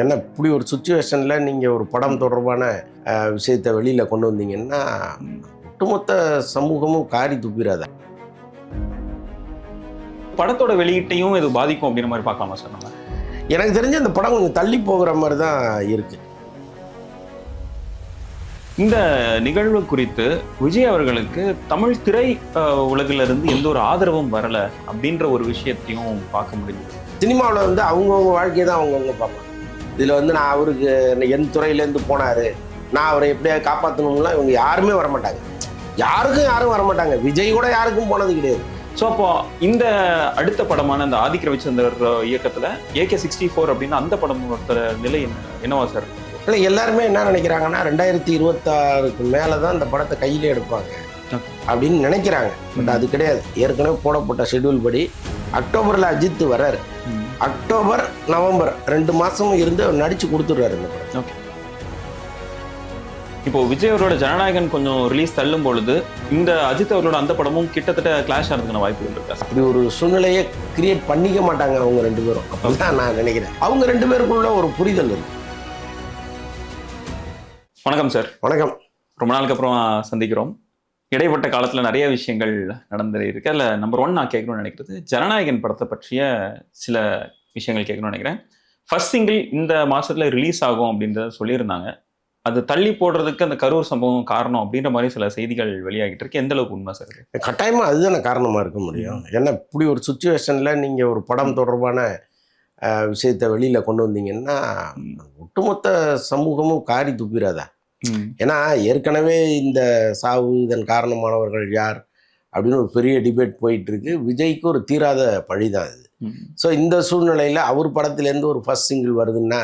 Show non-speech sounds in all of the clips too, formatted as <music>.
ஏன்னா இப்படி ஒரு சுச்சுவேஷனில் நீங்கள் ஒரு படம் தொடர்பான விஷயத்தை வெளியில் கொண்டு வந்தீங்கன்னா ஒட்டுமொத்த சமூகமும் காரி துப்பிடாத படத்தோட வெளியீட்டையும் இது பாதிக்கும் அப்படின்ற மாதிரி பார்க்கலாமா சார் நம்ம? எனக்கு தெரிஞ்ச அந்த படம் கொஞ்சம் தள்ளி போகிற மாதிரி தான் இருக்கு. இந்த நிகழ்வு குறித்து விஜய் அவர்களுக்கு தமிழ் திரை உலகிலிருந்து எந்த ஒரு ஆதரவும் வரல அப்படின்ற ஒரு விஷயத்தையும் பார்க்க முடியுது. சினிமாவில் வந்து அவங்கவுங்க வாழ்க்கையை தான் அவங்கவுங்க பார்ப்பாங்க. இதில் வந்து நான் அவருக்கு என் துறையிலேருந்து போனார். நான் அவரை எப்படியாவது காப்பாற்றணும்லாம் இவங்க யாருமே வரமாட்டாங்க. யாருக்கும் யாரும் வரமாட்டாங்க. விஜய் கூட யாருக்கும் போனது கிடையாது. ஸோ அப்போ இந்த அடுத்த படமான இந்த ஆதிக்க ரவிச்சந்தர் இயக்கத்துல ஏகே சிக்ஸ்டி ஃபோர் அப்படின்னு அந்த படத்தோட நிலை என்ன? என்னவா சார் இல்லை எல்லாருமே என்ன நினைக்கிறாங்கன்னா ரெண்டாயிரத்தி இருபத்தாறுக்கு மேலே தான் இந்த படத்தை கையிலே எடுப்பாங்க. அப்படின்னு நினைக்கிறாங்க. பட் அது கிடையாது. ஏற்கனவே போடப்பட்ட ஷெட்யூல் படி அக்டோபரில் அஜித் வர்றாரு. அக்டோபர் நவம்பர் ரெண்டு மாதமும் இருந்து அவர் நடித்து கொடுத்துட்றாரு இந்த படம். இப்போ விஜய் அவரோட ஜனநாயகன் கொஞ்சம் ரிலீஸ் தள்ளும் பொழுது இந்த அஜித் அவரோட அந்த படமும் கிட்டத்தட்ட கிளாஷ் ஆகிறதுக்கான வாய்ப்புகள் இருக்கா? அப்படி ஒரு சூழ்நிலையை கிரியேட் பண்ணிக்க மாட்டாங்க அவங்க ரெண்டு பேரும். அப்படிதான் நான் நினைக்கிறேன். அவங்க ரெண்டு பேருக்குள்ள ஒரு புரிதல் இருக்கு. வணக்கம் சார். வணக்கம். ரொம்ப நாளுக்கு அப்புறம் சந்திக்கிறோம். இடைப்பட்ட காலத்துல நிறைய விஷயங்கள் நடந்து இருக்கு. அதில் நம்பர் ஒன் நான் கேட்கணும்னு நினைக்கிறது ஜனநாயகன் படத்தை பற்றிய சில விஷயங்கள் கேட்கணும்னு நினைக்கிறேன். ஃபர்ஸ்ட் சிங்கிள் இந்த மாசத்துல ரிலீஸ் ஆகும் அப்படின்றத சொல்லியிருந்தாங்க. அது தள்ளி போடுறதுக்கு அந்த கரூர் சம்பவம் காரணம் அப்படின்ற மாதிரி சில செய்திகள் வெளியாகிட்டு இருக்கு. எந்த அளவுக்கு உண்மை சார் இது? கட்டாயமா அதுதானே காரணமா இருக்க முடியும்? ஏன்னா இப்படி ஒரு சுச்சுவேஷன்ல நீங்க ஒரு படம் தொடர்பான விஷயத்தை வெளியில கொண்டு வந்தீங்கன்னா ஒட்டுமொத்த சமூகமும் காரி துப்பிடாதா. ஏன்னா ஏற்கனவே இந்த சாவு இதன் காரணமானவர்கள் யார்? அப்படின்னு ஒரு பெரிய டிபேட் போயிட்டு இருக்கு விஜய்க்கு ஒரு தீராத பழிதான் இது. ஸோ இந்த சூழ்நிலையில் அவர் படத்துலேருந்து ஒரு ஃபர்ஸ்ட் சிங்கிள் வருதுன்னா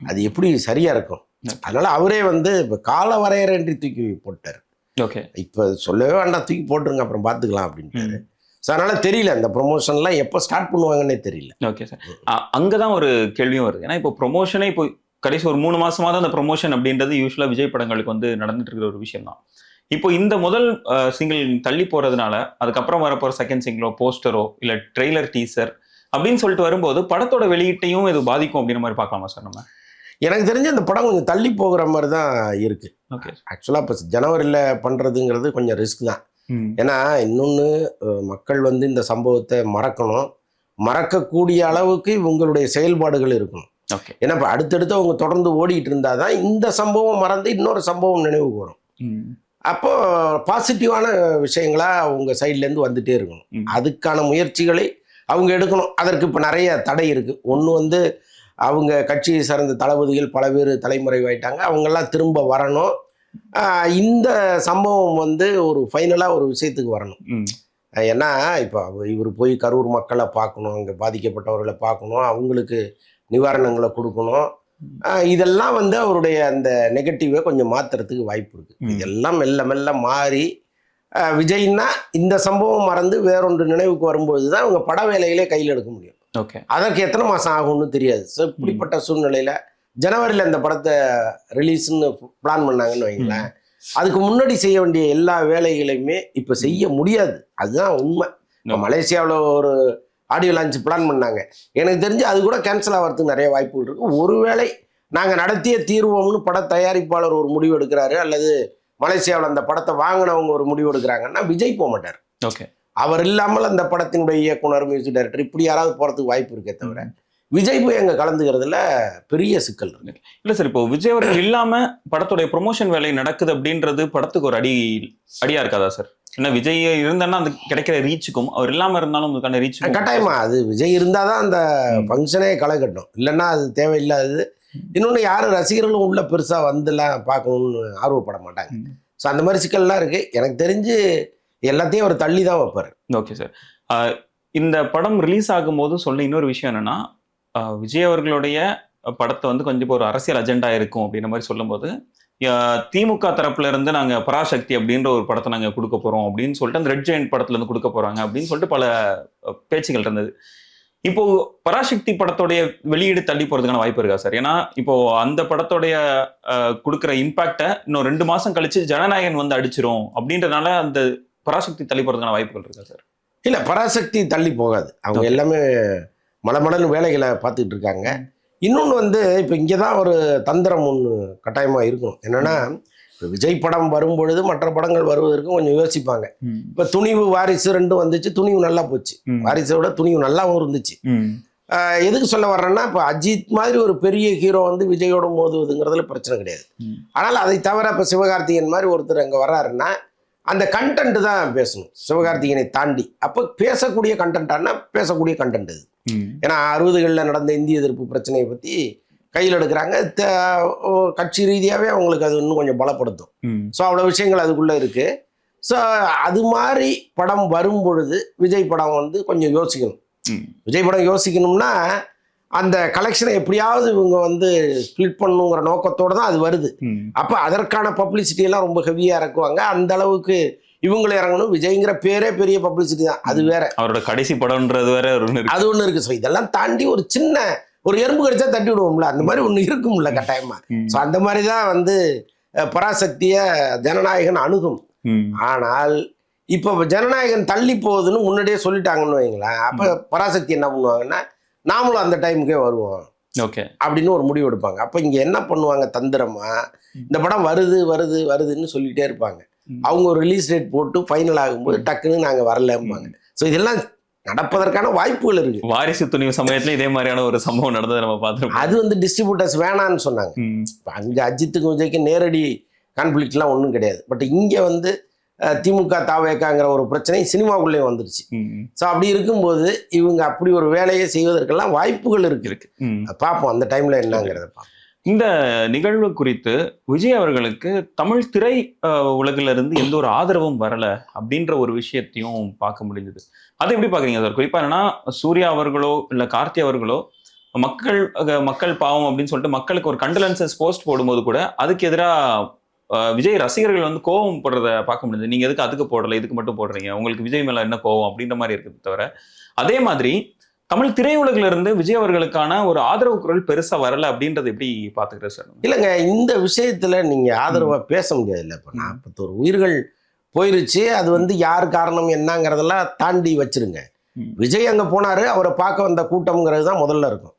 அது எப்படி சரியா இருக்கும்? அதனால அவரே வந்து இப்போ கால வரையறைன்றி தூக்கி போட்டார். ஓகே. இப்போ சொல்லவே வேண்டாம். தூக்கி போட்டுருங்க அப்புறம் பார்த்துக்கலாம் அப்படின்ட்டு ஸோ அதனால தெரியல இந்த ப்ரொமோஷன்லாம் எப்போ ஸ்டார்ட் பண்ணுவாங்கன்னே தெரியல. Okay sir. அ- அங்கதான் ஒரு கேள்வியும் வருது. ஏன்னா இப்போ ப்ரொமோஷனே இப்போ கடைசி ஒரு மூணு மாசமா தான் அந்த ப்ரொமோஷன் அப்படின்றது யூஸ்வலா விஜய் படங்களுக்கு வந்து நடந்துட்டு இருக்கிற ஒரு விஷயம் தான் இப்போ இந்த முதல் சிங்கிள் தள்ளி போறதுனால அதுக்கப்புறம் வரப்போற செகண்ட் சிங்கிளோ போஸ்டரோ இல்ல ட்ரெய்லர் டீசர் அப்படின்னு சொல்லிட்டு வரும்போது படத்தோட வெளியீட்டையும் இது பாதிக்கும் அப்படின்ற மாதிரி பார்க்கலாமா சார் நம்ம? எனக்கு தெரிஞ்ச அந்த படம் கொஞ்சம் தள்ளி போகிற மாதிரி தான் இருக்கு. ஓகே ஆக்சுவலாக இப்போ ஜனவரியில் பண்ணுறதுங்கிறது கொஞ்சம் ரிஸ்க் தான். ஏன்னா இன்னொன்று மக்கள் வந்து இந்த சம்பவத்தை மறக்கணும். மறக்கக்கூடிய அளவுக்கு இவங்களுடைய செயல்பாடுகள் இருக்கணும். ஏன்னா இப்போ அடுத்தடுத்து அவங்க தொடர்ந்து ஓடிட்டு இருந்தால் தான் இந்த சம்பவம் மறந்து இன்னொரு சம்பவம் நினைவுக்கு வரும் அப்போ பாசிட்டிவான விஷயங்களா அவங்க சைட்லேருந்து வந்துட்டே இருக்கணும். அதுக்கான முயற்சிகளை அவங்க எடுக்கணும். அதற்கு இப்போ நிறைய தடை இருக்குது ஒன்று வந்து அவங்க கட்சியை சார்ந்த தளபதிகள் பல பேர் தலைமுறைவாயிட்டாங்க. அவங்கெல்லாம் திரும்ப வரணும். இந்த சம்பவம் வந்து ஒரு ஃபைனலாக ஒரு விஷயத்துக்கு வரணும். ஏன்னா இப்போ இவர் போய் கரூர் மக்களை பார்க்கணும். அங்கே பாதிக்கப்பட்டவர்களை பார்க்கணும். அவங்களுக்கு நிவாரணங்களை கொடுக்கணும். இதெல்லாம் வந்து அவருடைய அந்த நெகட்டிவை கொஞ்சம் மாத்துறதுக்கு வாய்ப்பு இருக்கு. இதெல்லாம் மெல்ல மெல்ல மாறி விஜய்னா இந்த சம்பவம் மறந்து வேறொன்று நினைவுக்கு வரும்போது தான் அவங்க பட வேலைகளே கையில் எடுக்க முடியும். ஓகே. அதற்கு எத்தனை மாதம் ஆகும்னு தெரியாது. ஸோ இப்படிப்பட்ட சூழ்நிலையில் ஜனவரியில் இந்த படத்தை ரிலீஸ்னு பிளான் பண்ணாங்கன்னு வைங்களேன் அதுக்கு முன்னாடி செய்ய வேண்டிய எல்லா வேலைகளையுமே இப்போ செய்ய முடியாது. அதுதான் உண்மை. மலேசியாவில் ஒரு ஆடியோ லான்ச் பிளான் பண்ணாங்க. எனக்கு தெரிஞ்சு அது கூட கேன்சல் ஆகிறதுக்கு நிறைய வாய்ப்புகள் இருக்கு. ஒருவேளை நாங்கள் நடத்திய தீர்வோம்னு பட தயாரிப்பாளர் ஒரு முடிவு எடுக்கிறாரு அல்லது மலேசியாவில் அந்த படத்தை வாங்கினவங்க ஒரு முடிவு எடுக்கிறாங்கன்னா விஜய் போக மாட்டார். ஓகே. அவர் இல்லாமல் அந்த படத்தினுடைய இயக்குனர் மியூசிக் டைரக்டர் இப்படி யாராவது போகிறதுக்கு வாய்ப்பு இருக்கே தவிர விஜய் போய் அங்கே கலந்துக்கிறதுல பெரிய சிக்கல் இருக்கு. இல்ல சார் இப்போ விஜய் அவர்கள் இல்லாம படத்தோட ப்ரொமோஷன் வேலை நடக்குது அப்படின்றது படத்துக்கு ஒரு அடி அடியா இருக்காதா சார்? ஏன்னா விஜய் இருந்தான்னா அந்த கிடைக்கிற ரீச்சுக்கும் அவர் இல்லாம இருந்தாலும் அதுக்கான ரீச் கட்டாயமா அது விஜய் இருந்தால் தான் அந்த. ஃபங்க்ஷனே களை கட்டும் இல்லைன்னா அது தேவையில்லாதது. இன்னொன்று யாரும் ரசிகர்களும் உள்ள பெருசாக வந்துலாம் பார்க்கணும்னு ஆர்வப்பட மாட்டாங்க. ஸோ அந்த மாதிரி சிக்கல்லாம் இருக்கு. எனக்கு தெரிஞ்சு எல்லாத்தையும் அவர் தள்ளி தான் வைப்பார். Okay sir. இந்த படம் ரிலீஸ் ஆகும்போது சொன்ன இன்னொரு விஷயம் என்னன்னா விஜய் அவர்களுடைய படத்தை வந்து கொஞ்சம் இப்போ ஒரு அரசியல் அஜெண்டா இருக்கும் அப்படின்ற மாதிரி சொல்லும்போது திமுக தரப்புல இருந்து நாங்க பராசக்தி அப்படின்ற ஒரு படத்தை நாங்க கொடுக்க போறோம் அப்படின்னு சொல்லிட்டு அந்த ரெட் ஜெயின் படத்துல இருந்து கொடுக்க போறாங்க அப்படின்னு சொல்லிட்டு பல பேச்சுகள் இருந்தது. இப்போ பராசக்தி படத்தோடைய வெளியீடு தள்ளி போறதுக்கான வாய்ப்பு இருக்கா சார்? ஏன்னா இப்போ அந்த படத்தோடைய கொடுக்கிற இம்பாக்டை இன்னும் ரெண்டு மாசம் கழிச்சு ஜனநாயகன் வந்து அடிச்சிரும் அப்படின்றனால அந்த பராசக்தி தள்ளி போறதுக்கான வாய்ப்புகள் இருக்கா சார்? இல்லை பராசக்தி தள்ளி போகாது. அவங்க. எல்லாமே மலமலன்னு வேலைகளை பார்த்துட்டு இருக்காங்க. இன்னொன்று வந்து இப்போ இங்கே தான் ஒரு தந்திரம் ஒன்று கட்டாயமாக இருக்கணும். என்னன்னா இப்போ விஜய் படம் வரும் பொழுது மற்ற படங்கள் வருவதற்கு கொஞ்சம் யோசிப்பாங்க. இப்போ துணிவு வாரிசு ரெண்டும் வந்துச்சு துணிவு நல்லா போச்சு. ம், வாரிசை விட துணிவு நல்லாவும் இருந்துச்சு. எதுக்கு சொல்ல வர்றேன்னா இப்போ அஜித் மாதிரி ஒரு பெரிய ஹீரோ வந்து விஜயோட மோதுவதுங்கிறதுல பிரச்சனை கிடையாது. ஆனால் அதை தவிர இப்போ சிவகார்த்திகேயன் மாதிரி ஒருத்தர் அங்கே வர்றாருன்னா அந்த கண்டென்ட் தான் பேசணும். சிவகார்த்திகேயனை தாண்டி. அப்போ பேசக்கூடிய கண்டென்ட்டானா பேசக்கூடிய கண்டென்ட் இது. ஏன்னா அறுபதுகளில் நடந்த இந்திய எதிர்ப்பு பிரச்சனையை பற்றி கையில் எடுக்கிறாங்க. கட்சி ரீதியாகவே அவங்களுக்கு அது இன்னும் கொஞ்சம் பலப்படுத்தும். ஸோ அவ்வளோ விஷயங்கள் அதுக்குள்ளே இருக்குது ஸோ அது மாதிரி படம் வரும் பொழுது விஜய் படம் வந்து கொஞ்சம் யோசிக்கணும். விஜய் படம் யோசிக்கணும்னா அந்த கலெக்ஷனை எப்படியாவது இவங்க வந்து ஸ்ப்ளிட் பண்ணணுங்கிற நோக்கத்தோடு தான் அது வருது. அப்போ அதற்கான பப்ளிசிட்டி எல்லாம் ரொம்ப ஹெவியாக இறக்குவாங்க. அந்த அளவுக்கு இவங்களும் இறங்கணும். விஜய்ங்கிற பேரே பெரிய பப்ளிசிட்டி தான். அது வேற. அவரோட கடைசி படம்ன்றது வேற ஒரு ஒண்ணு இருக்கு. அது ஒன்று இருக்கு. ஸோ இதெல்லாம் தாண்டி ஒரு சின்ன ஒரு எறும்பு கடிச்சா தட்டி விடுவோம்ல. அந்த மாதிரி ஒன்று இருக்கும்ல கட்டாயமா. ஸோ அந்த மாதிரி தான் வந்து பராசக்தியை ஜனநாயகன் அணுகும். ஆனால் இப்போ ஜனநாயகன் தள்ளி போகுதுன்னு முன்னாடியே சொல்லிட்டாங்கன்னு வைங்களேன். அப்போ பராசக்தி என்ன பண்ணுவாங்கன்னா நாமளும் அந்த டைமுக்கே வருவோம். ஓகே. அப்படின்னு ஒரு முடிவு எடுப்பாங்க. அப்போ இங்கே என்ன பண்ணுவாங்க தந்திரமா? இந்த படம் வருது வருது வருதுன்னு சொல்லிட்டே இருப்பாங்க. அவங்க ஒரு ரிலீஸ் டேட் போட்டு ஃபைனல் ஆகும்போது டக்குன்னு நாங்கள் வரலம்பாங்க. ஸோ இதெல்லாம் நடப்பதற்கான வாய்ப்புகள் இருக்கு. வாரிசு துணிவு சமயத்துல இதே மாதிரியான ஒரு சம்பவம் நடந்ததை நம்ம பார்த்துருப்போம். அது வந்து டிஸ்ட்ரிபியூட்டர்ஸ் வேணான்னு சொன்னாங்க. அங்கே அஜித்துக்கும் விஜய்க்கு நேரடி கான்ஃப்ளிக்ட்லாம் ஒன்றும் கிடையாது. பட் இங்கே வந்து திமுக தாவேக்காங்கிற ஒரு பிரச்சனை சினிமாவுக்குள்ளேயும் வந்துருச்சு. ஸோ அப்படி இருக்கும்போது இவங்க அப்படி ஒரு வேலையை செய்வதற்கெல்லாம் வாய்ப்புகள் இருக்கு. இருக்கு. பார்ப்போம் அந்த டைம்ல என்னங்கிறத பார்ப்போம். இந்த நிகழ்வு குறித்து விஜய் அவர்களுக்கு தமிழ் திரை அஹ், உலகில இருந்து எந்த ஒரு ஆதரவும் வரல அப்படின்ற ஒரு விஷயத்தையும் பார்க்க முடிஞ்சது. அது எப்படி பாக்குறீங்க சார்? குறிப்பா என்னன்னா சூர்யா அவர்களோ இல்ல கார்த்தி அவர்களோ மக்கள் மக்கள் பாவம் அப்படின்னு சொல்லிட்டு மக்களுக்கு ஒரு கண்டலன்சஸ் போஸ்ட் போடும்போது கூட அதுக்கு எதிராக விஜய் ரசிகர்கள் வந்து கோவம் போடுறத பார்க்க முடியுது நீங்க எதுக்கு அதுக்கு போடல இதுக்கு மட்டும் போடுறீங்க? உங்களுக்கு விஜய் மேல என்ன கோவம் அப்படின்ற மாதிரி இருக்குது தவிர. அதே மாதிரி தமிழ் திரையுலகில இருந்து விஜய் அவர்களுக்கான ஒரு ஆதரவு குரல் பெருசா வரல அப்படின்றத எப்படி பாத்துக்கிற சார்? இல்லைங்க இந்த விஷயத்துல நீங்க ஆதரவா பேச முடியாதுல்ல இப்போ நாற்பத்தோரு உயிர்கள் போயிருச்சு. அது வந்து யார் காரணம் என்னங்கிறதெல்லாம் தாண்டி வச்சிருங்க. விஜய் அங்க போனாரு அவரை பார்க்க வந்த கூட்டம்ங்கிறது தான் முதல்ல இருக்கும்.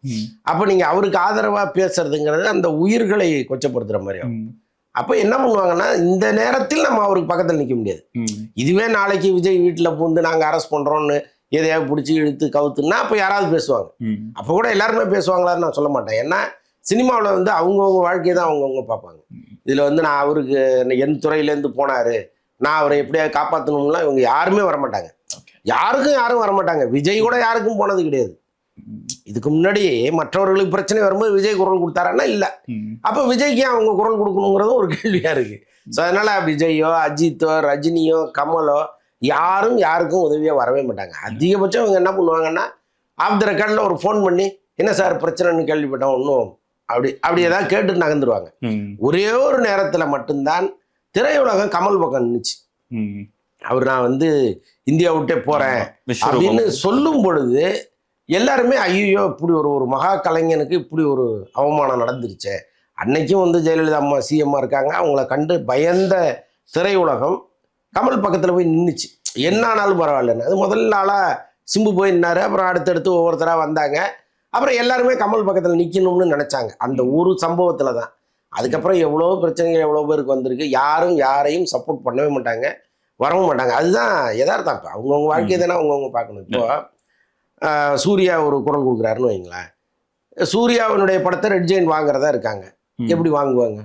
அப்போ நீங்க அவருக்கு ஆதரவா பேசுறதுங்கிறது அந்த உயிர்களை கொச்சப்படுத்துற மாதிரி ஆகும். அப்போ என்ன பண்ணுவாங்கன்னா இந்த நேரத்தில் நம்ம அவருக்கு பக்கத்தில் நிற்க முடியாது. இதுவே நாளைக்கு விஜய் வீட்டில் பூந்து நாங்கள் அரெஸ்ட் பண்ணுறோன்னு எதையாவது பிடிச்சி இழுத்து கவுத்துன்னா அப்போ யாராவது பேசுவாங்க. அப்போ கூட எல்லாருமே பேசுவாங்களான்னு நான் சொல்ல மாட்டேன். ஏன்னா சினிமாவில் வந்து அவங்கவுங்க வாழ்க்கையை தான் அவங்கவுங்க பார்ப்பாங்க. இதில் வந்து நான் அவருக்கு என் துறையிலேருந்து போனார். நான் அவரை எப்படியாவது காப்பாற்றணும்லாம் இவங்க யாருமே வரமாட்டாங்க. யாருக்கும் யாரும் வரமாட்டாங்க. விஜய் கூட யாருக்கும் போனது கிடையாது. இதுக்கு முன்னாடி மற்றவர்களுக்கு பிரச்சனை வரும்போது விஜய் குரல் கொடுத்தாருன்னா இல்லை. அப்போ விஜய்க்கு அவங்க குரல் கொடுக்கணுங்கிறதும் ஒரு கேள்வியாக இருக்குது ஸோ அதனால் விஜயோ அஜித்தோ ரஜினியோ கமலோ யாரும் யாருக்கும் உதவியாக வரவே மாட்டாங்க. அதிகபட்சம் இவங்க என்ன பண்ணுவாங்கன்னா ஆஃப் த ரெக்கார்டில் ஒரு ஃபோன் பண்ணி என்ன சார் பிரச்சனைன்னு கேள்விப்பட்டோம் ஒன்றும் அப்படி அப்படி ஏதாவது கேட்டு நகர்ந்துருவாங்க. ஒரே ஒரு நேரத்தில் மட்டும்தான் திரையுலகம் கமல் பக்கம் நின்றுச்சு. அவர் நான் வந்து இந்தியா விட்டே போகிறேன். அப்படின்னு சொல்லும் பொழுது எல்லாருமே ஐயோ இப்படி ஒரு ஒரு மகா கலைஞனுக்கு இப்படி ஒரு அவமானம் நடந்துருச்சே. அன்னைக்கும் வந்து ஜெயலலிதா அம்மா சிஎம்மா இருக்காங்க. அவங்கள கண்டு பயந்த திரையுலகம் கமல் பக்கத்தில் போய் நின்றுச்சு என்ன ஆனாலும் பரவாயில்லன்னு. அது முதல் நாளாக சிம்பு போய் நின்னாரு. அப்புறம் அடுத்தடுத்து ஒவ்வொருத்தராக வந்தாங்க. அப்புறம் எல்லாருமே கமல் பக்கத்தில் நிற்கணும்னு நினச்சாங்க. அந்த ஒரு சம்பவத்தில் தான் அதுக்கப்புறம் எவ்வளோ பிரச்சனைகள் எவ்வளோ பேருக்கு வந்திருக்கு. யாரும் யாரையும் சப்போர்ட் பண்ணவே மாட்டாங்க. வரவும் மாட்டாங்க. அதுதான் யதார்த்தம் இப்போ அவங்கவுங்க வாழ்க்கையை தானே அவங்கவுங்க பார்க்கணும். இப்போ சூர்யா ஒரு குரல் கொடுக்குறாருன்னு வைங்களேன். சூர்யாவினுடைய படத்தை ரெட் ஜெயின் வாங்குறதா இருக்காங்க. எப்படி வாங்குவாங்க?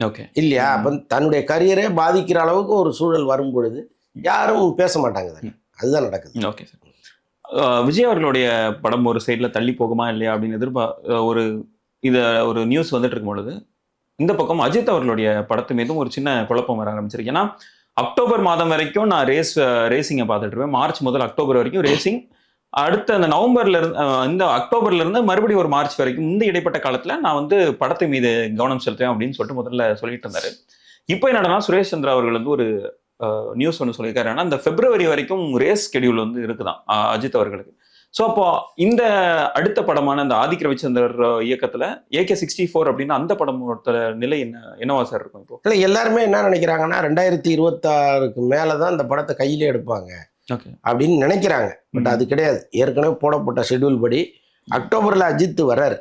ஓகே. இல்லையா? அப்போ தன்னுடைய கரியரே பாதிக்கிற அளவுக்கு ஒரு சூழல் வரும் பொழுது யாரும் பேச மாட்டாங்க தானே அதுதான் நடக்குது. Okay sir. விஜய் அவர்களுடைய படம் ஒரு சைடில் தள்ளி போகுமா இல்லையா அப்படின்னு எதிர்பா ஒரு இத ஒரு நியூஸ் வந்துட்டு இருக்கும் பொழுது இந்த பக்கம் அஜித் அவர்களுடைய படத்து மீதும் ஒரு சின்ன குழப்பம் வர ஆரம்பிச்சிருக்கு. ஏன்னா அக்டோபர் மாதம் வரைக்கும் நான் ரேஸ் ரேசிங்கை பார்த்துட்டு இருப்பேன். மார்ச் முதல் அக்டோபர் வரைக்கும் ரேசிங் அடுத்த அந்த நவம்பர்ல இருந்து இந்த அக்டோபர்ல இருந்து மறுபடியும் ஒரு மார்ச் வரைக்கும் இந்த இடைப்பட்ட காலத்துல நான் வந்து படத்தை மீது கவனம் செலுத்துவேன் அப்படின்னு சொல்லிட்டு முதல்ல சொல்லிட்டு இருந்தாரு. இப்போ என்னன்னா சுரேஷ் சந்திரா அவர்கள் வந்து ஒரு நியூஸ் ஒன்று சொல்லியிருக்காரு. ஆனால் இந்த பிப்ரவரி வரைக்கும் ரேஸ் ஸ்கெடியூல் வந்து இருக்குதான் அஜித் அவர்களுக்கு. ஸோ அப்போ இந்த அடுத்த படமான இந்த ஆதிக் ரவிச்சந்தர் இயக்கத்தில் இயக்கத்துல ஏகே சிக்ஸ்டி ஃபோர் அப்படின்னு அந்த படமோட நிலை என்ன என்னவா சார் இருக்கும் இப்போ? இல்லை எல்லாருமே என்ன நினைக்கிறாங்கன்னா ரெண்டாயிரத்தி இருபத்தாறுக்கு மேலே தான் இந்த படத்தை கையிலே எடுப்பாங்க. அப்படின்னு நினைக்கிறாங்க. பட். அது கிடையாது. ஏற்கனவே போடப்பட்ட ஷெட்யூல் படி அக்டோபரில் அஜித் வர்றாரு.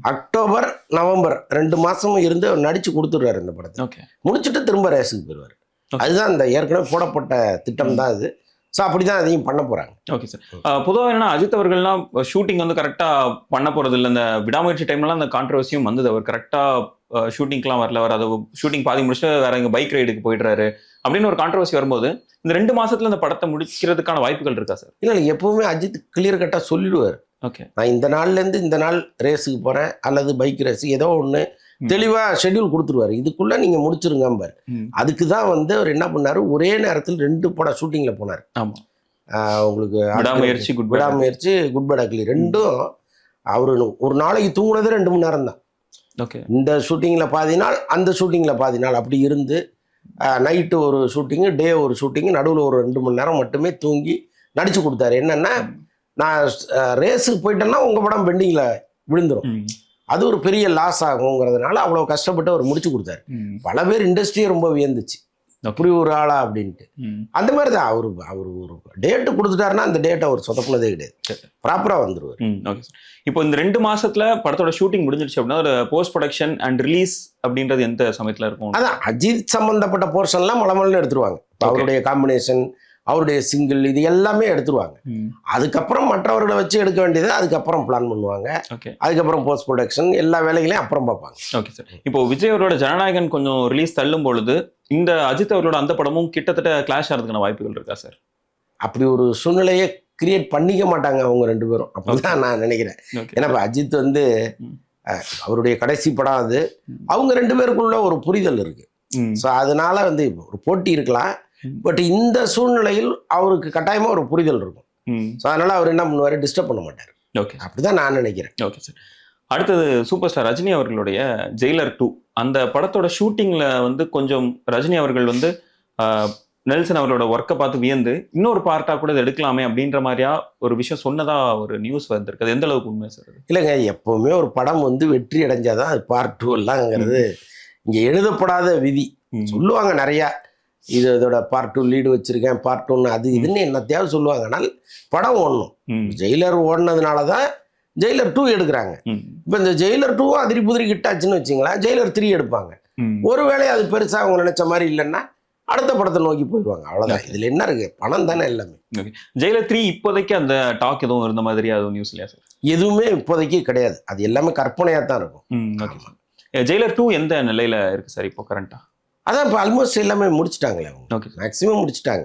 அக்டோபர் நவம்பர் ரெண்டு மாசமும் இருந்து அவர் நடிச்சு கொடுத்துடுறாரு இந்த படத்தை. முடிச்சுட்டு திரும்ப ரேஸுக்கு போயிடுவார். அதுதான் இந்த ஏற்கனவே போடப்பட்ட திட்டம் தான் இது ஸோ அப்படிதான் அதையும் பண்ண போறாங்க. ஓகே சார் பொதுவாக என்னன்னா அஜித் அவர்கள்லாம் ஷூட்டிங் வந்து கரெக்டாக பண்ண போறது இல்லை. இந்த விடாமுயற்சி டைம்லாம் அந்த கான்ட்ரவர்சியும் வந்தது. அவர் கரெக்டாக ஷூட்டிங்க்குலாம் வரல. அவர் அதை ஷூட்டிங் பாதி முடிச்சுட்டு வேற எங்க பைக் ரைடுக்கு போயிடுறாரு. அப்படின்னு ஒரு கான்ட்ரவர்சி வரும்போது இந்த ரெண்டு மாசத்துல இந்த படத்தை முடிக்கிறதுக்கான வாய்ப்புகள் இருக்கா சார் இல்லை இல்லை. எப்பவுமே அஜித் கிளியர் கட்டாக சொல்லிடுவார். ஓகே நான் இந்த நாள்ல இருந்து இந்த நாள் ரேஸுக்கு போறேன். அல்லது பைக் ரேஸ் ஏதோ ஒன்று ம். தெளிவா ஷெட்யூல் கொடுத்துருவாரு. இதுக்குள்ள நீங்க முடிச்சிருங்கம்பார். அதுக்கு தான் வந்து அவர் என்ன பண்ணாரு? ஒரே நேரத்தில் ரெண்டு படம் ஷூட்டிங்ல போனார். ஆமா. ஆஹ் உங்களுக்கு விடாமுயற்சி குட் விடாமுயற்சி குட் பட் அக்லி ரெண்டும் அவர் ஒரு நாளைக்கு தூங்குனது ரெண்டு மணி நேரம் தான். ஓகே. இந்த ஷூட்டிங்கில் பாதி நாள் அந்த ஷூட்டிங்கில் பாதி நாள் அப்படி இருந்து நைட்டு ஒரு ஷூட்டிங்கு டே ஒரு ஷூட்டிங்கு நடுவில் ஒரு ரெண்டு மணி நேரம் மட்டுமே தூங்கி நடிச்சு கொடுத்தாரு. என்னன்னா நான் ரேஸுக்கு போயிட்டேன்னா உங்கள் படம் பெண்டிங்கில் விழுந்துரும். அது ஒரு பெரிய லாஸ் ஆகுங்கிறதுனால அவ்வளோ கஷ்டப்பட்டு அவர் முடிச்சு கொடுத்தாரு. பல பேர் இண்டஸ்ட்ரியே ரொம்ப வியந்துச்சு. அப்படி ஒரு ஆளா அப்படின்ட்டு. அந்த மாதிரி தான் அவர் அவர் ஒரு டேட்டு கொடுத்துட்டாருன்னா அந்த டேட்டை அவர் சொதப்புனதே கிடையாது. ப்ராப்பராக வந்துருவார். ஓகே சார் இப்போ இந்த ரெண்டு மாசத்துல படத்தோட ஷூட்டிங் முடிஞ்சிருச்சு அப்படின்னா ஒரு போஸ்ட் ப்ரொடக்ஷன் அண்ட் ரிலீஸ் அப்படின்றது எந்த சமயத்துல இருக்கும்? அதான் அஜித் சம்பந்தப்பட்ட போர்ஷன்லாம் மலமல்னு எடுத்துருவாங்க. அவருடைய காம்பினேஷன் அவருடைய சிங்கிள் இது எல்லாமே எடுத்துருவாங்க. அதுக்கப்புறம் மற்றவர்களை வச்சு எடுக்க வேண்டியதை அதுக்கப்புறம் பிளான் பண்ணுவாங்க. அதுக்கப்புறம் போஸ்ட் ப்ரொடக்ஷன் எல்லா வேலைகளையும் அப்புறம் பார்ப்பாங்க. Okay sir. இப்போ விஜய் அவரோட ஜனநாயகன் கொஞ்சம் ரிலீஸ் தள்ளும் பொழுது இந்த அஜித் அவரோட அந்த படமும் கிட்டத்தட்ட கிளாஷ் ஆகிறதுக்கான வாய்ப்புகள் இருக்கா சார்? அப்படி ஒரு சூழ்நிலையை கிரியேட் பண்ணிக்க மாட்டாங்க அவங்க ரெண்டு பேரும். அப்படிதான் நான் நினைக்கிறேன். ஏன்னா இப்ப அஜித் வந்து அவருடைய கடைசி படம் அது. அவங்க ரெண்டு பேருக்குள்ள ஒரு புரிதல் இருக்கு. ஸோ அதனால வந்து ஒரு போட்டி இருக்கலாம். பட் இந்த சூழ்நிலையில் அவருக்கு கட்டாயமா ஒரு புரிதல் இருக்கும். ஸோ அதனால அவர் என்ன பண்ணுவாரு? டிஸ்டர்ப் பண்ண மாட்டார். ஓகே அப்படிதான் நான் நினைக்கிறேன். ஓகே சார் அடுத்தது சூப்பர் ஸ்டார் ரஜினி அவர்களுடைய ஜெயிலர் டூ அந்த படத்தோட ஷூட்டிங்ல வந்து கொஞ்சம் ரஜினி அவர்கள் வந்து நெல்சன் அவர்களோட ஒர்க்கை பார்த்து வியந்து இன்னொரு பார்ட்டா கூட இதை எடுக்கலாமே அப்படின்ற மாதிரியா ஒரு விஷயம் சொன்னதா ஒரு நியூஸ் வந்திருக்கு. அது எந்த அளவுக்கு உண்மை சார்? இல்லைங்க எப்பவுமே ஒரு படம் வந்து வெற்றி அடைஞ்சாதான் அது பார்ட் டூ எல்லாங்கிறது இங்க எழுதப்படாத விதி. சொல்லுவாங்க நிறையா. இது இதோட பார்ட் டூ லீடு வச்சிருக்கேன் பார்ட் ஒன்று அது இதுன்னு என்னத்தையாவது சொல்லுவாங்க. ஆனால் படம் ஓடணும். ஜெயிலர் ஓடினதுனால தான் ஜெயிலர் டூ எடுக்கிறாங்க. இப்போ இந்த ஜெயிலர் டூவும் அதிரி புதிரி கிட்டாச்சுன்னு வச்சுங்களேன் ஜெயிலர் த்ரீ எடுப்பாங்க. ஒருவேளை அது பெருசாக அவங்க நினைச்ச மாதிரி இல்லைன்னா அடுத்த படத்தை நோக்கி போயிடுவாங்க. அவ்வளோதான். இதில் என்ன இருக்கு? பணம் தானே எல்லாமே. ஜெயிலர் த்ரீ இப்போதைக்கு அந்த டாக் எதுவும் இருந்த மாதிரி அது நியூஸ் இல்லையா சார் எதுவுமே இப்போதைக்கு கிடையாது. அது எல்லாமே கற்பனையாக தான் இருக்கும் ஜெயிலர் டூ எந்த நிலையில இருக்கு சார் இப்போ கரண்டா அதான் இப்போ ஆல்மோஸ்ட் எல்லாமே முடிச்சிட்டாங்களே அவங்க. ஓகே மேக்ஸிமம் முடிச்சிட்டாங்க.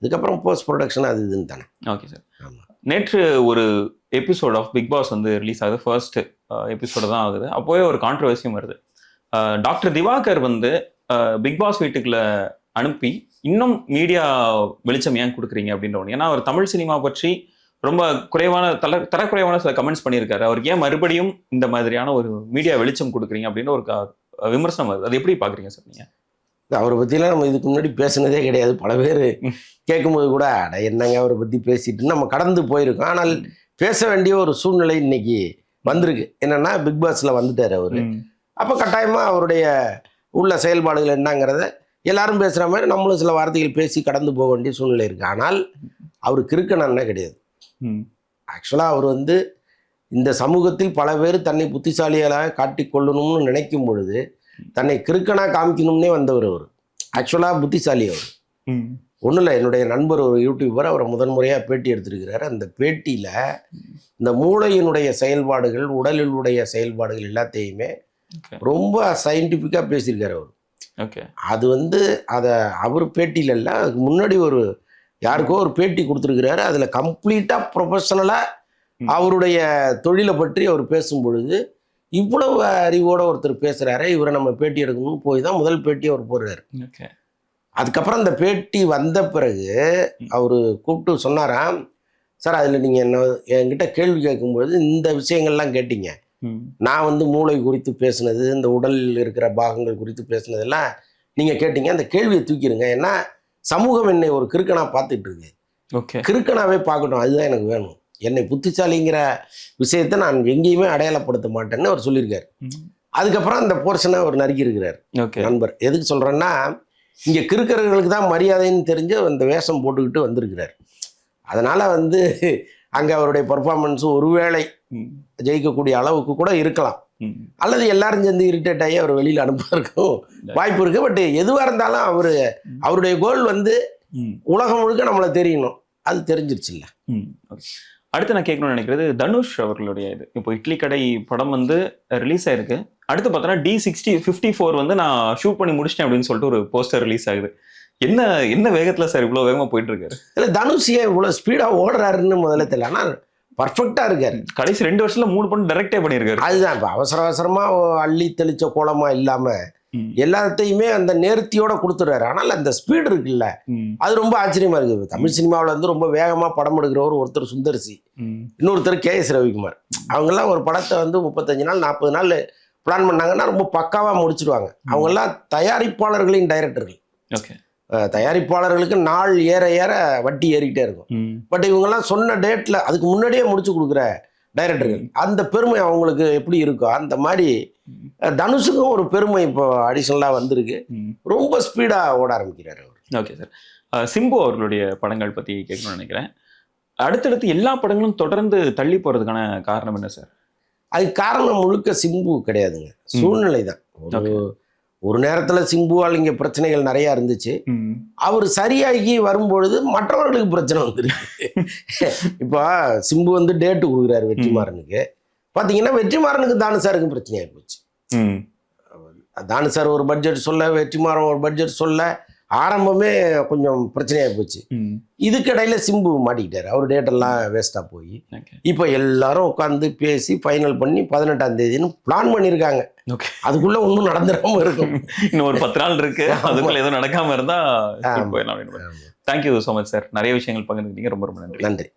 இதுக்கப்புறம் போஸ்ட் ப்ரொடக்ஷன் அது இதுன்னு தானே. ஓகே சார் ஆமா. நேற்று ஒரு எபிசோட் ஆஃப் பிக் பாஸ் வந்து ரிலீஸ் ஆகுது. ஃபர்ஸ்ட் எபிசோடு தான் ஆகுது. அப்போவே ஒரு கான்ட்ரவர்சியும் வருது. டாக்டர் திவாகர் வந்து பிக் பாஸ் வீட்டுக்குள்ள அனுப்பி இன்னும் மீடியா வெளிச்சம் ஏன் கொடுக்குறீங்க? அப்படின்ற ஒன்று ஏன்னா அவர் தமிழ் சினிமா பற்றி ரொம்ப குறைவான தர தரக்குறைவான சில கமெண்ட்ஸ் பண்ணியிருக்காரு. அவருக்கு ஏன் மறுபடியும் இந்த மாதிரியான ஒரு மீடியா வெளிச்சம் கொடுக்குறீங்க? அப்படின்னு ஒரு விமர்சனம் வருது. அது எப்படி பாக்குறீங்க சார் நீங்க? அவரை பற்றிலாம் நம்ம இதுக்கு முன்னாடி பேசுனதே கிடையாது பல பேர். கேட்கும்போது கூட அட என்னங்க அவரை பற்றி பேசிட்டு நம்ம கடந்து போயிருக்கோம் ஆனால் பேச வேண்டிய ஒரு சூழ்நிலை இன்னைக்கு வந்திருக்கு என்னன்னா பிக் பாஸ்ல வந்துட்டார் அவர். அப்போ கட்டாயமாக அவருடைய உள்ள செயல்பாடுகள் என்னங்கிறத எல்லாரும் பேசுகிற மாதிரி நம்மளும் சில வார்த்தைகள் பேசி கடந்து போக வேண்டிய சூழ்நிலை இருக்கு ஆனால் அவர் கிறுக்கணன்னே கிடையாது. ஆக்சுவலாக அவர் வந்து இந்த சமூகத்தில் பல பேர் தன்னை புத்திசாலிகளாக காட்டிக்கொள்ளணும்னு நினைக்கும் பொழுது தன்னை கிறுக்கனா காமிக்கணும்னே வந்தவர் அவர் ஆக்சுவலாக புத்திசாலி அவர். ஒன்றும் இல்லை என்னுடைய நண்பர் ஒரு யூடியூபர் அவரை முதன்முறையாக பேட்டி எடுத்திருக்கிறாரு அந்த பேட்டியில் இந்த மூளையினுடைய செயல்பாடுகள் உடலில் உடைய செயல்பாடுகள் எல்லாத்தையுமே. ரொம்ப சயின்டிஃபிக்காக பேசியிருக்காரு அவர் ஓகே அது வந்து அதை அவர் பேட்டியில் அதுக்கு முன்னாடி ஒரு யாருக்கோ ஒரு பேட்டி கொடுத்துருக்கிறாரு அதில் கம்ப்ளீட்டாக ப்ரொஃபஷனலாக. அவருடைய தொழிலை பற்றி அவர் பேசும் பொழுது இவ்வளவு அறிவோட ஒருத்தர் பேசுகிறாரு இவரை நம்ம பேட்டி எடுக்கணும்னு போய் தான் முதல் பேட்டி அவர் போடுறாரு. அதுக்கப்புறம் அந்த பேட்டி வந்த பிறகு. அவர் கூப்பிட்டு சொன்னாராம் சார் அதில் நீங்கள் என்ன என்கிட்ட கேள்வி கேட்கும்பொழுது இந்த விஷயங்கள்லாம் கேட்டீங்க. நான் வந்து மூளை குறித்து பேசுனது இந்த உடலில் இருக்கிற பாகங்கள் குறித்து பேசுனதெல்லாம் நீங்கள் கேட்டீங்க. அந்த கேள்வியை தூக்கிடுங்க. ஏன்னா சமூகம் என்னை ஒரு கிறுக்கனா பார்த்துட்டு இருக்கு. ஓகே. கிறுக்கனாவே பார்க்கட்டும். அதுதான் எனக்கு வேணும். என்னை புத்திசாலிங்கிற விஷயத்தை நான் எங்கேயுமே அடையாளப்படுத்த மாட்டேன்னு அவர் சொல்லியிருக்காரு. அதுக்கப்புறம் அந்த போர்ஷனை அவர் நறுக்கி இருக்கிறார். நண்பர் எதுக்கு சொல்கிறேன்னா இங்கே கிறுக்கர்களுக்கு தான் மரியாதைன்னு தெரிஞ்சு அந்த வேஷம் போட்டுக்கிட்டு வந்திருக்கிறார். அதனால் வந்து அங்கே அவருடைய பர்ஃபார்மன்ஸ் ஒருவேளை ஜெயிக்கக்கூடிய அளவுக்கு கூட இருக்கலாம். அல்லது எல்லாரும் சேர்ந்து இரிட்டேட் ஆகி அவர் வெளியில் அனுப்புறதுக்கும் வாய்ப்பு இருக்கு. பட் எதுவாக இருந்தாலும் அவர் அவருடைய கோல் வந்து உலகம் முழுக்க நம்மளை தெரியணும். அது தெரிஞ்சிருச்சு இல்ல. ம். Okay. அடுத்து நான் கேட்கணும்னு நினைக்கிறது தனுஷ் அவர்களுடைய இது. இப்போ இட்லி கடை படம் வந்து ரிலீஸ் ஆயிருக்கு. அடுத்து பார்த்தோன்னா டி சிக்ஸ்டி ஃபிஃப்டி ஃபோர் வந்து நான் ஷூட் பண்ணி முடிச்சிட்டேன் அப்படின்னு சொல்லிட்டு ஒரு போஸ்டர் ரிலீஸ் ஆகுது. என்ன என்ன வேகத்துல சார் இவ்வளவு வேகமா போயிட்டு இருக்காரு இல்லை தனுஷ் ஏன் இவ்வளோ ஸ்பீடாக ஓடுறாருன்னு முதல்ல தெரியல. ஆனால் பர்ஃபெக்டாக இருக்காரு. கடைசி ரெண்டு வருஷத்துல மூணு படம் டைரக்டே பண்ணியிருக்காரு. அதுதான் இப்போ அவசர அவசரமாக அள்ளி தெளிச்ச கோலமா இல்லாமல் எல்லாத்தையுமே அந்த நேர்த்தியோட கொடுத்துறாரு ஆனால் அந்த ஸ்பீடு இருக்குல்ல. அது ரொம்ப ஆச்சரியமா இருக்குது. தமிழ் சினிமாவில் வந்து ரொம்ப வேகமாக படம் எடுக்கிறவர் ஒருத்தர் சுந்தர்சி இன்னொருத்தர் கே எஸ் ரவிக்குமார். அவங்கெல்லாம் ஒரு படத்தை வந்து முப்பத்தஞ்சு நாள் நாற்பது நாள் பிளான் பண்ணாங்கன்னா ரொம்ப பக்காவாக முடிச்சிடுவாங்க. அவங்கெல்லாம் தயாரிப்பாளர்களின் டைரக்டர்கள் தயாரிப்பாளர்களுக்கு நாள் ஏற ஏற வட்டி ஏறிக்கிட்டே இருக்கும். பட் இவங்கெல்லாம் சொன்ன டேட்டில் அதுக்கு முன்னாடியே முடிச்சு கொடுக்குற டைரக்டர்கள் அந்த பெருமை அவங்களுக்கு எப்படி இருக்கோ அந்த மாதிரி தனுஷுக்கும் ஒரு பெருமை இப்போ அடிஷ்னலாக வந்திருக்கு. ரொம்ப ஸ்பீடாக ஓட ஆரம்பிக்கிறார் அவர். ஓகே சார் சிம்பு அவர்களுடைய படங்கள் பத்தி கேட்கணும்னு நினைக்கிறேன். அடுத்தடுத்து எல்லா படங்களும் தொடர்ந்து தள்ளி போறதுக்கான காரணம் என்ன சார் அதுக்கு காரணம் முழுக்க சிம்பு கிடையாதுங்க. சூழ்நிலை தான் ஒரு ஒரு நேரத்தில் சிம்புவால் இங்கே பிரச்சனைகள் நிறையா இருந்துச்சு. அவர் சரியாகி வரும்பொழுது மற்றவர்களுக்கு பிரச்சனை வந்துருக்கு. இப்போ சிம்பு வந்து டேட்டு கொடுக்குறாரு வெற்றிமாறனுக்கு. பார்த்தீங்கன்னா வெற்றிமாறனுக்கு தானுசாருக்கும் பிரச்சனையாகி போச்சு. தானு சார் ஒரு பட்ஜெட் சொல்ல வெற்றிமாறன் ஒரு பட்ஜெட் சொல்ல ஆரம்பமே கொஞ்சம் பிரச்சனையாகி போச்சு. இதுக்கிடையில சிம்பு மாட்டிக்கிட்டாரு. அவர் டேட்டெல்லாம் வேஸ்ட்டாக போய். இப்போ எல்லாரும் உட்காந்து பேசி ஃபைனல் பண்ணி பதினெட்டாம் தேதின்னு பிளான் பண்ணியிருக்காங்க. அதுக்குள்ள ஒன்றும் நடந்துடாம இருக்கும். <laughs> இன்னும் ஒரு பத்து நாள் இருக்கு. அதுக்குள்ள எதுவும் நடக்காம இருந்தா ஆமா. போயிடலாம் அப்படின்னு. தேங்க்யூ ஸோ மச் சார் நிறைய விஷயங்கள் பகிர்ந்துக்கிட்டீங்க. ரொம்ப ரொம்ப நன்றி. நன்றி.